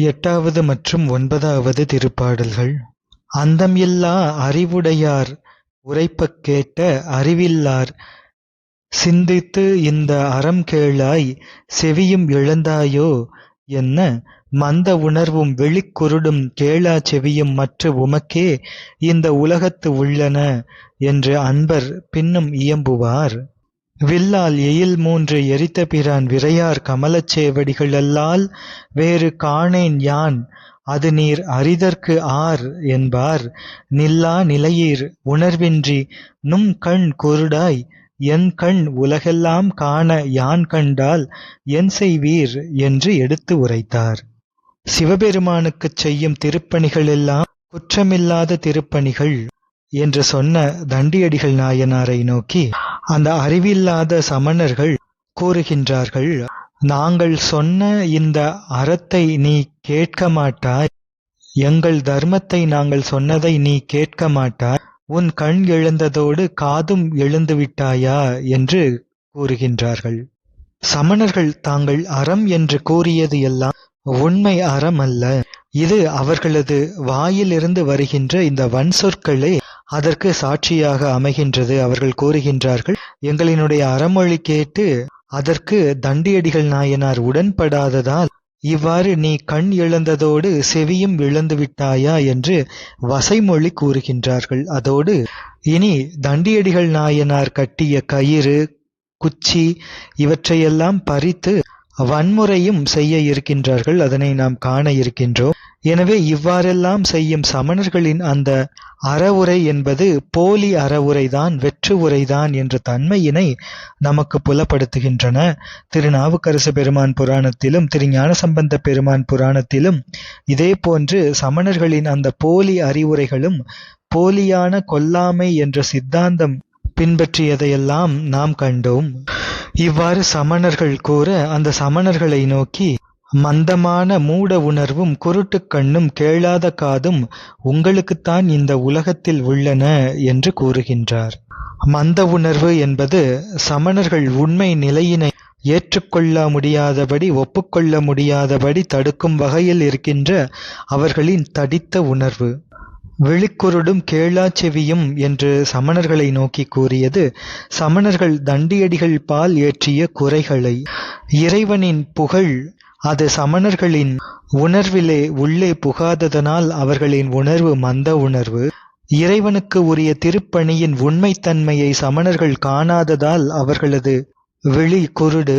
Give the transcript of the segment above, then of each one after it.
எட்டாவது மற்றும் ஒன்பதாவது திருப்பாடல்கள். அந்தம் இல்லா அறிவுடையார் உரைப்பக் கேட்ட அறிவில்லார். சிந்தித்து இந்த அறம் கேளாய். செவியும் இழந்தாயோ என்ன? மந்த உணர்வும் வெளிக்குருடும் கேளா செவியும் மற்ற உமக்கே. இந்த உலகத்து உள்ளன என்று அன்பர் பின்னும் இயம்புவார். வில்லால் எயில் மூன்று எரித்த பிரான் விரையார் கமலச் சேவடிகளல்லால் வேறு காணேன் யான். அது நீர் அரிதற்கு ஆர் என்பார். நில்லா நிலையீர் உணர்வின்றி நும் கண் குருடாய். என் கண் உலகெல்லாம் காண யான் கண்டால் என் செய்வீர் என்று எடுத்து உரைத்தார். சிவபெருமானுக்குச் செய்யும் திருப்பணிகளெல்லாம் குற்றமில்லாத திருப்பணிகள். என்று சொன்ன தண்டியடிகள் நாயனாரை நோக்கி அந்த அறிவில்லாத சமணர்கள் கூறுகின்றார்கள் நாங்கள் சொன்ன இந்த அறத்தை நீ கேட்க மாட்டாய். எங்கள் தர்மத்தை நாங்கள் சொன்னதை நீ கேட்க மாட்டாய். உன் கண் எழுந்ததோடு காதும் எழுந்து விட்டாயா என்று கூறுகின்றார்கள். சமணர்கள் தாங்கள் அறம் என்று கூறியது எல்லாம் உண்மை அறம் அல்ல. இது அவர்களது வாயிலிருந்து வருகின்ற இந்த வன்சொற்களே அதற்கு சாட்சியாக அமைகின்றது. அவர்கள் கூறுகின்றார்கள் எங்களினுடைய அறமொழி கேட்டு அதற்கு தண்டியடிகள் நாயனார் உடன்படாததால் இவ்வாறு நீ கண் இழந்ததோடு செவியும் இழந்து விட்டாயா? என்று வசைமொழி கூறுகின்றார்கள். அதோடு இனி தண்டியடிகள் நாயனார் கட்டிய கயிறு குச்சி இவற்றையெல்லாம் பறித்து வன்முறையும் செய்ய இருக்கின்றார்கள். அதனை நாம் காண இருக்கின்றோம். எனவே இவ்வாறெல்லாம் செய்யும் சமணர்களின் அந்த அறவுரை என்பது போலி அறவுரைதான் வெற்று உரைதான் என்ற தன்மையினை நமக்கு புலப்படுத்துகின்றன. திருநாவுக்கரசு பெருமான் புராணத்திலும் திருஞான ஞானசம்பந்த பெருமான் புராணத்திலும் இதே போன்று சமணர்களின் அந்த போலி அறிவுரைகளும் போலியான கொல்லாமை என்ற சித்தாந்தம் பின்பற்றியதையெல்லாம் நாம் கண்டோம். இவ்வாறு சமணர்கள் கூற அந்த சமணர்களை நோக்கி மந்தமான மூட உணர்வும் குருட்டுக் கண்ணும் கேளாத காதும் உங்களுக்குத்தான் இந்த உலகத்தில் உள்ளன என்று கூறுகின்றார். மந்த உணர்வு என்பது சமணர்கள் உண்மை நிலையினை ஏற்றுக்கொள்ள முடியாதபடி ஒப்புக்கொள்ள முடியாதபடி தடுக்கும் வகையில் இருக்கின்ற அவர்களின் தடித்த உணர்வு. விழிக்குருடும் கேளாச்செவியும் என்று சமணர்களை நோக்கி கூறியது சமணர்கள் தண்டியடிகள் பால் ஏற்றிய குறைகளை. இறைவனின் புகழ் அது சமணர்களின் உணர்விலே உள்ளே புகாததனால் அவர்களின் உணர்வு மந்த உணர்வு. இறைவனுக்கு உரிய திருப்பணியின் உண்மைத்தன்மையை சமணர்கள் காணாததால் அவர்களது விழி குருடு.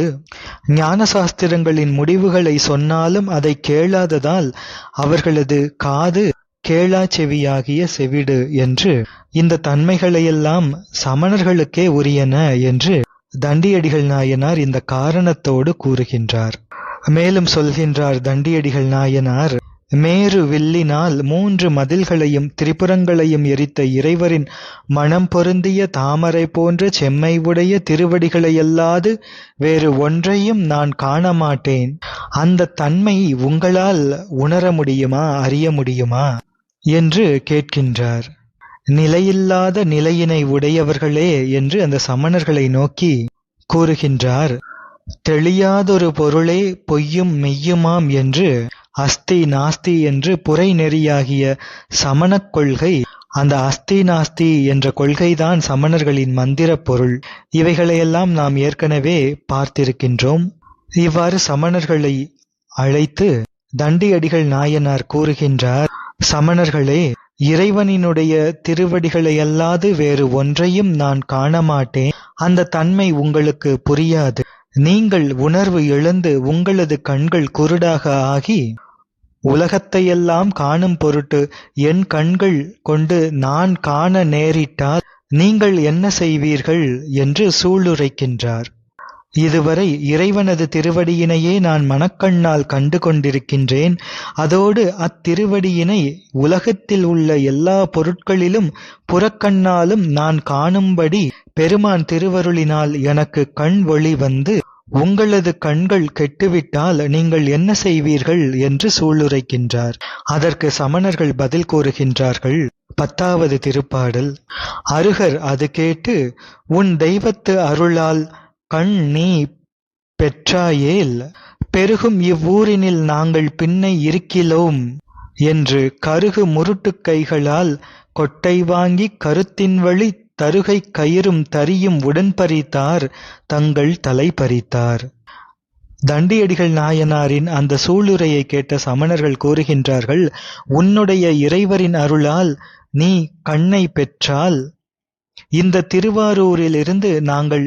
ஞான சாஸ்திரங்களின் முடிவுகளை சொன்னாலும் அதை கேளாததால் அவர்களது காது கேளா செவியாகிய செவிடு என்று. இந்த தன்மைகளையெல்லாம் சமணர்களுக்கே உரியன என்று தண்டியடிகள் நாயனார் இந்த காரணத்தோடு கூறுகின்றார். மேலும் சொல்கின்றார் தண்டியடிகள் நாயனார் மேரு வில்லினால் மூன்று மதில்களையும் திரிபுரங்களையும் எரித்த இறைவரின் மனம் பொருந்திய தாமரை போன்ற செம்மை உடைய திருவடிகளையல்லாது வேறு ஒன்றையும் நான் காண மாட்டேன் அந்த தன்மை உங்களால் உணர முடியுமா அறிய முடியுமா? என்று கேட்கின்றார். நிலையில்லாத நிலையினை உடையவர்களே என்று அந்த சமணர்களை நோக்கி கூறுகின்றார். தெளியாதொரு பொருளே பொய்யும் மெய்யுமாம் என்று அஸ்தி நாஸ்தி என்று புரை நெறியாகிய சமணக் கொள்கை அந்த அஸ்தி நாஸ்தி என்ற கொள்கைதான் சமணர்களின் மந்திர பொருள். இவைகளையெல்லாம் நாம் ஏற்கனவே பார்த்திருக்கின்றோம். இவ்வாறு சமணர்களை அழைத்து தண்டியடிகள் நாயனார் கூறுகின்றார் சமணர்களே இறைவனினுடைய திருவடிகளை அல்லாது வேறு ஒன்றையும் நான் காணமாட்டேன். அந்த தன்மை உங்களுக்கு புரியாது. நீங்கள் உணர்வு இழந்து உங்களது கண்கள் குருடாக ஆகி உலகத்தையெல்லாம் காணும் பொருட்டு என் கண்கள் கொண்டு நான் காண நேரிட்டால் நீங்கள் என்ன செய்வீர்கள் என்று சூளுரைக்கின்றார். இதுவரை இறைவனது திருவடியினையே நான் மனக்கண்ணால் கண்டு கொண்டிருக்கின்றேன். அதோடு அத்திருவடியினை உலகத்தில் உள்ள எல்லா பொருட்களிலும் புறக்கண்ணாலும் நான் காணும்படி பெருமான் திருவருளினால் எனக்கு கண் ஒளி வந்து உங்களது கண்கள் கெட்டுவிட்டால் நீங்கள் என்ன செய்வீர்கள் என்று சூளுரைக்கின்றார். அதற்கு சமணர்கள் பதில் கூறுகின்றார்கள் பத்தாவது திருப்பாடல் அருகர் அது கேட்டு உன் தெய்வத்து அருளால் கண் நீ பெற்றாயேல் பெருகும் இவ்வூரினில் நாங்கள் பின்னை இருக்கிலோம் என்று கருகு முருட்டு கைகளால் கொட்டை வாங்கிக் கருத்தின்வழி தருகைக் கயிறும் தறியும் உடன்பறித்தார் தங்கள் தலை பறித்தார். தண்டியடிகள் நாயனாரின் அந்த சூளுரையை கேட்ட சமணர்கள் கூறுகின்றார்கள் உன்னுடைய இறைவரின் அருளால் நீ கண்ணை பெற்றால் இந்த திருவாரூரிலிருந்து நாங்கள்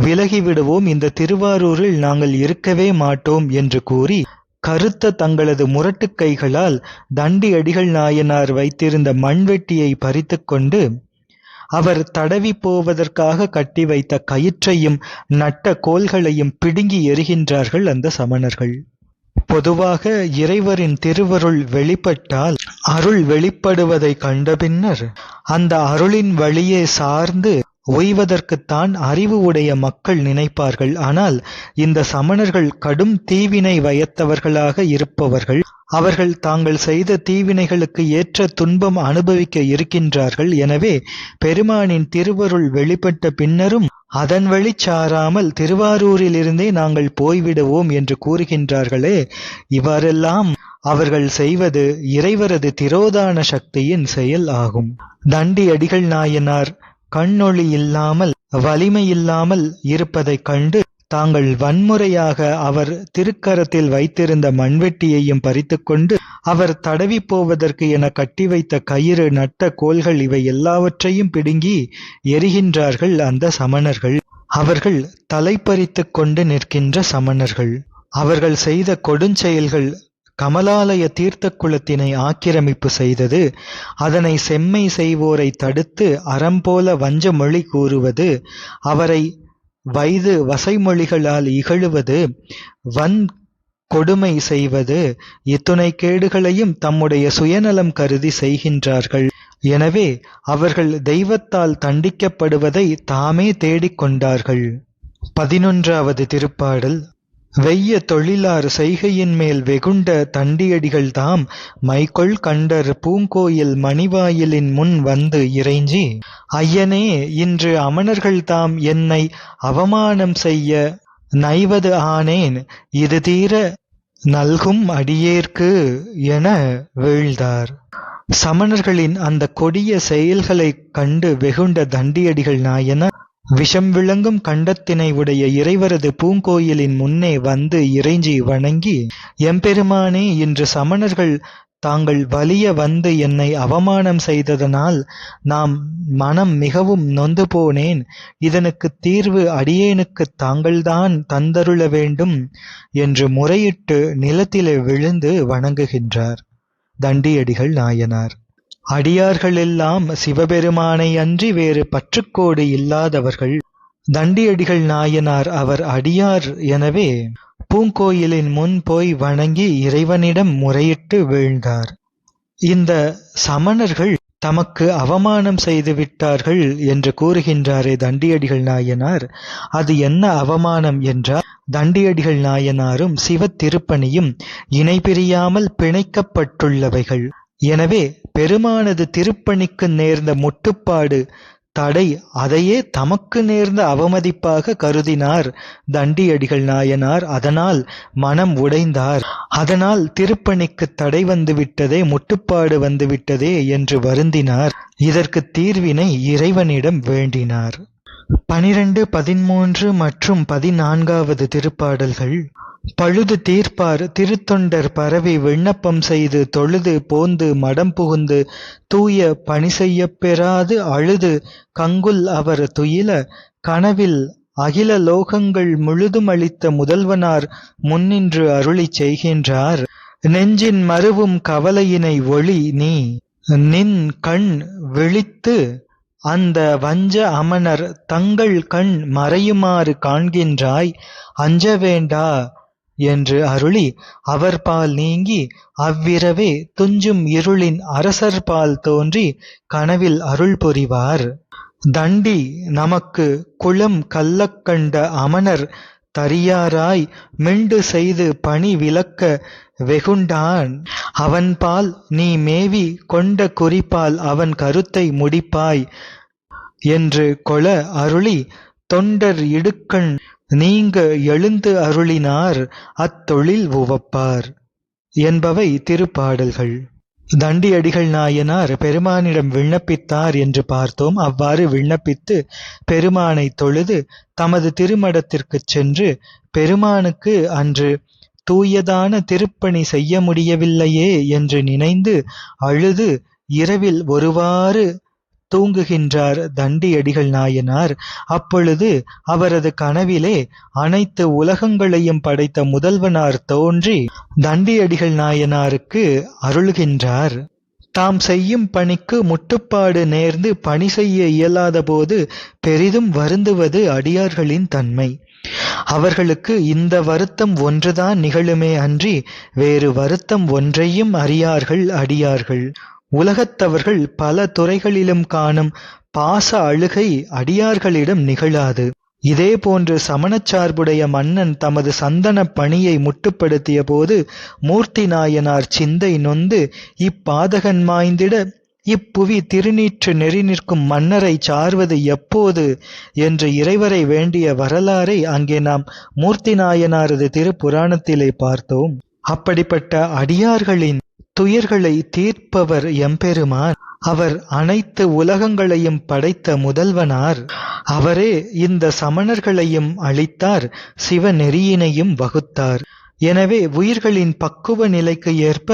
விலகிவிடுவோம் இந்த திருவாரூரில் நாங்கள் இருக்கவே மாட்டோம் என்று கூறி கருத்த தங்களது முரட்டு கைகளால் தண்டியடிகள் நாயனார் வைத்திருந்த மண்வெட்டியை பறித்துக்கொண்டு அவர் தடவிப் போவதற்காக கட்டி வைத்த கயிற்றையும் நட்ட கோல்களையும் பிடுங்கி எறிகின்றார்கள் அந்த சமணர்கள். பொதுவாக இறைவரின் திருவருள் வெளிப்பட்டால் அருள் வெளிப்படுவதை கண்ட பின்னர் அந்த அருளின் வழியே சார்ந்து ஓய்வதற்குத்தான் அறிவு உடைய மக்கள் நினைப்பார்கள். ஆனால் இந்த சமணர்கள் கடும் தீவினை வயத்தவர்களாக இருப்பவர்கள். அவர்கள் தாங்கள் செய்த தீவினைகளுக்கு ஏற்ற துன்பம் அனுபவிக்க இருக்கின்றார்கள். எனவே பெருமானின் திருவருள் வெளிப்பட்ட பின்னரும் அதன் வழி சாராமல் திருவாரூரிலிருந்தே நாங்கள் போய்விடுவோம் என்று கூறுகின்றார்களே இவ்வாறெல்லாம் அவர்கள் செய்வது இறைவரது திரோதான சக்தியின் செயல் ஆகும். தண்டியடிகள் நாயனார் கண்ணொளி இல்லாமல் வலிமையில்லாமல் இருப்பதைக் கண்டு தாங்கள் வன்முறையாக அவர் திருக்கரத்தில் வைத்திருந்த மண்வெட்டியையும் பறித்துக்கொண்டு அவர் தடவி போவதற்கு என கட்டி வைத்த கயிறு நட்ட கோல்கள் இவை எல்லாவற்றையும் பிடுங்கி எரிகின்றார்கள் அந்த சமணர்கள். அவர்கள் தலைப்பறித்து கொண்டு நிற்கின்ற சமணர்கள். அவர்கள் செய்த கொடுஞ்செயல்கள் கமலாலய தீர்த்த குளத்தினை ஆக்கிரமிப்பு செய்தது, அதனை செம்மை செய்வோரை தடுத்து அறம்போல வஞ்ச மொழி கூறுவது, அவரை வயது வசைமொழிகளால் இகழுவது, வன் கொடுமை செய்வது இத்துணை கேடுகளையும் தம்முடைய சுயநலம் கருதி செய்கின்றார்கள். எனவே அவர்கள் தெய்வத்தால் தண்டிக்கப்படுவதை தாமே தேடிக் கொண்டார்கள். பதினொன்றாவது திருப்பாடல் வெய்ய தொழிலார் செய்கையின்மேல் வெகுண்ட தண்டியடிகள்தாம் மைகொள் கண்டர் பூங்கோயில் மணிவாயிலின் முன் வந்து இறைஞ்சி ஐயனே இன்று அமணர்கள்தாம் என்னை அவமானம் செய்ய நைவது ஆனேன் இது தீர நல்கும் அடியேற்கு என வீழ்ந்தார். சமணர்களின் அந்த கொடிய செயல்களைக் கண்டு வெகுண்ட தண்டியடிகள் நாயனார் விஷம் விளங்கும் கண்டத்தினை உடைய இறைவரது பூங்கோயிலின் முன்னே வந்து இறைஞ்சி வணங்கி எம்பெருமானே இன்று சமணர்கள் தாங்கள் வலிய வந்து என்னை அவமானம் செய்ததனால் நாம் மனம் மிகவும் நொந்து போனேன் இதனுக்குத் தீர்வு அடியேனுக்குத் தாங்கள்தான் தந்தருள வேண்டும் என்று முறையிட்டு நிலத்திலே விழுந்து வணங்குகின்றார் தண்டியடிகள் நாயனார். அடியார்களெல்லாம் சிவபெருமானை அன்றி வேறு பற்றுக்கோடு இல்லாதவர்கள். தண்டியடிகள் நாயனார் அவர் அடியார் எனவே பூங்கோயிலின் முன் போய் வணங்கி இறைவனிடம் முறையிட்டு வீழ்ந்தார். இந்த சமணர்கள் தமக்கு அவமானம் செய்து விட்டார்கள் என்று கூறுகின்றாரே தண்டியடிகள் நாயனார் அது என்ன அவமானம் என்றால் தண்டியடிகள் நாயனாரும் சிவ திருப்பணியும் இணைபிரியாமல் பிணைக்கப்பட்டுள்ளவைகள். எனவே பெருமானது திருப்பணிக்கு நேர்ந்த முட்டுப்பாடு தடை அதையே தமக்கு நேர்ந்த அவமதிப்பாக கருதினார் தண்டியடிகள் நாயனார் அதனால் மனம் உடைந்தார். அதனால் திருப்பணிக்குத் தடை வந்துவிட்டதே முட்டுப்பாடு வந்துவிட்டதே என்று வருந்தினார். இதற்குத் தீர்வினை இறைவனிடம் வேண்டினார். பனிரண்டு, பதிமூன்று மற்றும் பதினான்காவது திருப்பாடல்கள் பழுது தீர்ப்பார் திருத்தொண்டர் பரவி விண்ணப்பம் செய்து தொழுது போந்து மடம் புகுந்து தூய பணிசெய்யப் பெறாது அழுது கங்குல் அவர் துயில கனவில் அகில லோகங்கள் முழுதுமளித்த முதல்வனார் முன்னின்று அருளிச் செய்கின்றார். நெஞ்சின் மருவும் கவலையினை ஒளி நீ நின் கண் விழித்து அந்த வஞ்ச அமணர் தங்கள் கண் மறையுமாறு காண்கின்றாய். அஞ்ச வேண்டா என்று அருளி அவர்பால் நீங்கி அவ்விரவே துஞ்சும் இருளின் அரசர்பால் தோன்றி கனவில் அருள் புரிவார். தண்டி நமக்கு குளம் கள்ளக்கண்ட அமனர் அமணர் தரியாராய் மிண்டு செய்து பணி விலக்க வெகுண்டான் அவன்பால் நீ மேவி கொண்ட குறிப்பால் அவன் கருத்தை முடிப்பாய் என்று கொள அருளி தொண்டர் இடுக்கண் நீங்க எழுந்து அருளினார் அத்தொழில் உவப்பார் என்பவை திருப்பாடல்கள். தண்டியடிகள் நாயனார் பெருமானிடம் விண்ணப்பித்தார் என்று பார்த்தோம். அவ்வாறு விண்ணப்பித்து பெருமானை தொழுது தமது திருமடத்திற்கு சென்று பெருமானுக்கு அன்று தூயதான திருப்பணி செய்ய முடியவில்லையே என்று நினைந்து அழுது இரவில் ஒருவாறு தூங்குகின்றார் தண்டியடிகள் நாயனார். அப்பொழுது அவரது கனவிலே அனைத்து உலகங்களையும் படைத்த முதல்வனார் தோன்றி தண்டியடிகள் நாயனாருக்கு அருள்கின்றார். தாம் செய்யும் பணிக்கு முட்டுப்பாடு நேர்ந்து பணி செய்ய இயலாதபோது பெரிதும் வருந்துவது அடியார்களின் தன்மை. அவர்களுக்கு இந்த வருத்தம் ஒன்றுதான் நிகழுமே அன்றி வேறு வருத்தம் ஒன்றையும் அறியார்கள் அடியார்கள். உலகத்தவர்கள் பல துறைகளிலும் காணும் பாச அழுகை அடியார்களிடம் நிகழாது. இதே போன்று சார்புடைய மன்னன் தமது சந்தன பணியை முட்டுப்படுத்திய போது மூர்த்தி நாயனார் சிந்தை நொந்து இப்பாதகன் மாய்ந்திட இப்புவி திருநீற்று நெறி நிற்கும் மன்னரை சார்வது எப்போது என்று இறைவரை வேண்டிய வரலாறை அங்கே நாம் மூர்த்தி நாயனாரது திருப்புராணத்திலே பார்த்தோம். அப்படிப்பட்ட அடியார்களின் துயர்களை தீர்ப்பவர் எம்பெருமான். அவர் அனைத்து உலகங்களையும் படைத்த முதல்வனார். அவரே இந்த சமணர்களையும் அளித்தார் சிவநெறியினையும் வகுத்தார். எனவே உயிர்களின் பக்குவ நிலைக்கு ஏற்ப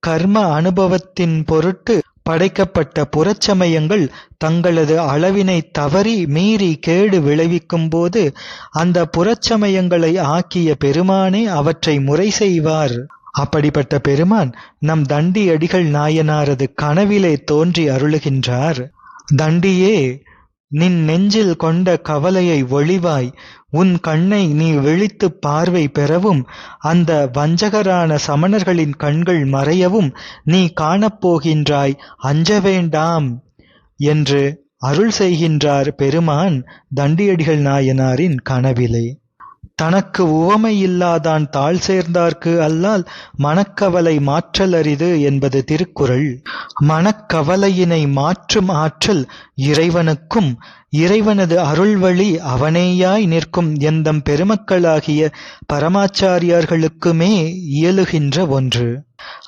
கர்ம அனுபவத்தின் பொருட்டு படைக்கப்பட்ட புறச்சமயங்கள் தங்களது அளவினை தவறி மீறி கேடு விளைவிக்கும் போது அந்த புறச்சமயங்களை ஆக்கிய பெருமானே அவற்றை முறை செய்வார். அப்படிப்பட்ட பெருமான் நம் தண்டி அடிகள் நாயனாரது கனவிலே தோன்றி அருளுகின்றார். தண்டியே நின் நெஞ்சில் கொண்ட கவலையை ஒளிவாய் உன் கண்ணை நீ விழித்து பார்வை பெறவும் அந்த வஞ்சகரான சமணர்களின் கண்கள் மறையவும் நீ காணப்போகின்றாய் அஞ்ச வேண்டாம் என்று அருள் செய்கின்றார் பெருமான் தண்டியடிகள் நாயனாரின் கனவிலே. தனக்கு உவமையில்லாதான் தாழ் சேர்ந்தார்க்கு அல்லால் மனக்கவலை மாற்றல் அரிது என்பது திருக்குறள். மனக்கவலையினை மாற்றும் ஆற்றல் இறைவனுக்கும் இறைவனது அருள்வழி அவனேயாய் நிற்கும் எந்தம் பெருமக்களாகிய பரமாச்சாரியார்களுக்குமே இயலுகின்ற ஒன்று.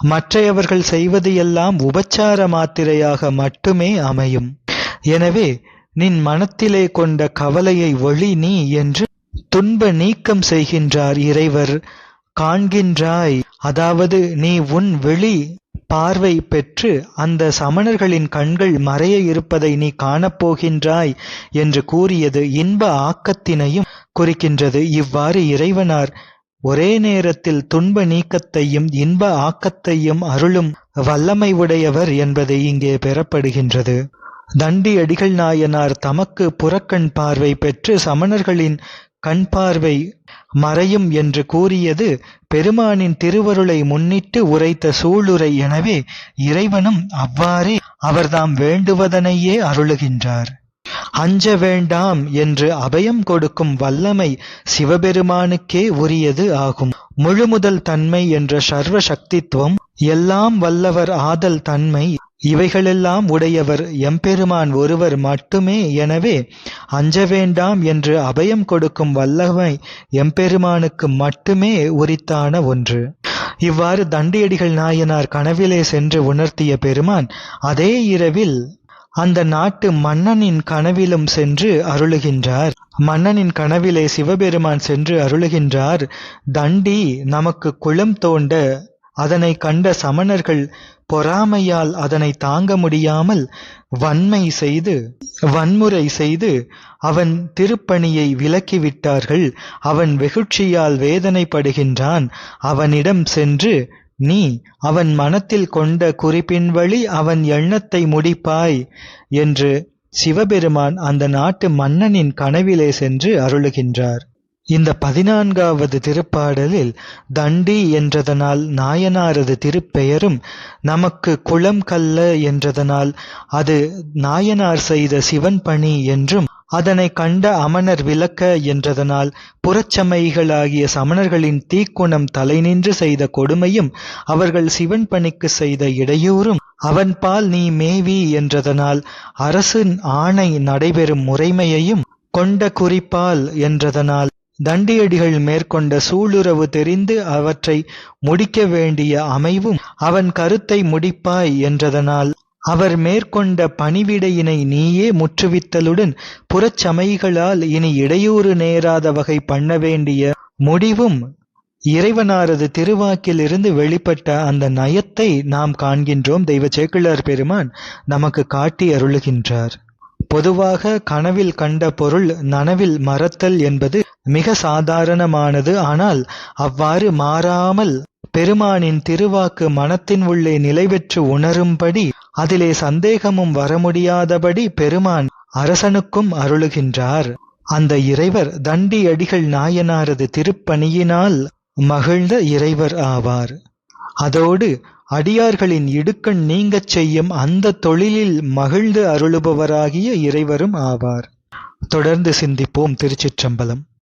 மற்றையவர்கள் செய்வது எல்லாம் உபச்சார மாத்திரையாக மட்டுமே அமையும். எனவே நின் மனத்திலே கொண்ட கவலையை ஒளி நீ என்று துன்ப நீக்கம் செய்கின்றார் இறைவர். காண்கின்றாய் அதாவது நீ உன் வெளி பார்வை பெற்று அந்த சமணர்களின் கண்கள் மறைய இருப்பதை நீ காணப்போகின்றாய் என்று கூறியது இன்ப ஆக்கத்தினையும் குறிக்கின்றது. இவ்வாறு இறைவனார் ஒரே நேரத்தில் துன்ப நீக்கத்தையும் இன்ப ஆக்கத்தையும் அருளும் வல்லமை உடையவர் என்பதை இங்கே பெறப்படுகின்றது. தண்டி அடிகள் நாயனார் தமக்கு புறக்கண் பார்வை பெற்று சமணர்களின் கண் பார்வை மறையும் என்று கூறியது பெருமானின் திருவருளை முன்னிட்டு உரைத்த சூளுரை. எனவே இறைவனும் அவ்வாறே அவர்தாம் வேண்டுவதனையே அருளுகின்றார். அஞ்ச வேண்டாம் என்று அபயம் கொடுக்கும் வல்லமை சிவபெருமானுக்கே உரியது ஆகும். முழுமுதல் தன்மை என்ற சர்வ சக்தித்துவம் எல்லாம் வல்லவர் ஆதல் தன்மை இவைகளெல்லாம் உடையவர் எம்பெருமான் ஒருவர் மட்டுமே எனவே அஞ்ச வேண்டாம் என்று அபயம் கொடுக்கும் வல்லமை எம்பெருமானுக்கு மட்டுமே உரித்தான ஒன்று. இவ்வாறு தண்டியடிகள் நாயனார் கனவிலே சென்று உணர்த்திய பெருமான் அதே இரவில் அந்த நாட்டு மன்னனின் கனவிலும் சென்று அருளுகின்றார். மன்னனின் கனவிலே சிவபெருமான் சென்று அருளுகின்றார். தண்டி நமக்கு குளம் தோண்ட அதனை கண்ட சமணர்கள் பொறாமையால் அதனை தாங்க முடியாமல் வன்மை செய்து வன்முறை செய்து அவன் திருப்பணியை விலக்கிவிட்டார்கள். அவன் வெகுட்சியால் வேதனைப்படுகின்றான். அவனிடம் சென்று நீ அவன் மனத்தில் கொண்ட குறிப்பின் வழி அவன் எண்ணத்தை முடிப்பாய் என்று சிவபெருமான் அந்த நாட்டு மன்னனின் கனவிலே சென்று அருளுகின்றார். இந்த பதினான்காவது திருப்பாடலில் தண்டி என்றதனால் நாயனாரது திருப்பெயரும் நமக்கு குளம் கல்ல என்றதனால் அது நாயனார் செய்த சிவன் பணி என்றும் அதனை கண்ட அமணர் விளக்க என்றதனால் புறச்சமைகளாகிய சமணர்களின் தீக்குணம் தலைநின்று செய்த கொடுமையும் அவர்கள் சிவன் பணிக்கு செய்த இடையூறும் அவன்பால் நீ மேவி என்றதனால் அரசின் ஆணை நடைபெறும் முறைமையையும் கொண்ட குறிப்பால் என்றதனால் தண்டியடிகள் மேற்கொண்ட சூளுறவு தெரிந்து அவற்றை முடிக்க வேண்டிய அமைவும் அவன் கருத்தை முடிப்பாய் என்றதனால் அவர் மேற்கொண்ட பணிவிடையினை நீயே முற்றுவித்தலுடன் புறச்சமைகளால் இனி இடையூறு நேராத வகை பண்ண வேண்டிய முடிவும் இறைவனாரது திருவாக்கிலிருந்து வெளிப்பட்ட அந்த நயத்தை நாம் காண்கின்றோம். தெய்வ சேக்கிழார் பெருமான் நமக்கு காட்டி அருளுகின்றார். பொதுவாக கனவில் கண்ட பொருள் நனவில் மறத்தல் என்பது மிக சாதாரணமானது. ஆனால் அவ்வாறு மாறாமல் பெருமானின் திருவாக்கு மனத்தின் உள்ளே நிலைபெற்று உணரும்படி அதிலே சந்தேகமும் வர முடியாதபடி பெருமான் அரசனுக்கும் அருளுகின்றார். அந்த இறைவர் தண்டி அடிகள் நாயனாரது திருப்பணியினால் மகிழ்ந்த இறைவர் ஆவார். அதோடு அடியார்களின் இடுக்கண் நீங்கச் செய்யும் அந்த தொழிலில் மகிழ்ந்து அருளுபவராகிய இறைவரும் ஆவார். தொடர்ந்து சிந்திப்போம் திருச்சிற்றம்பலம்.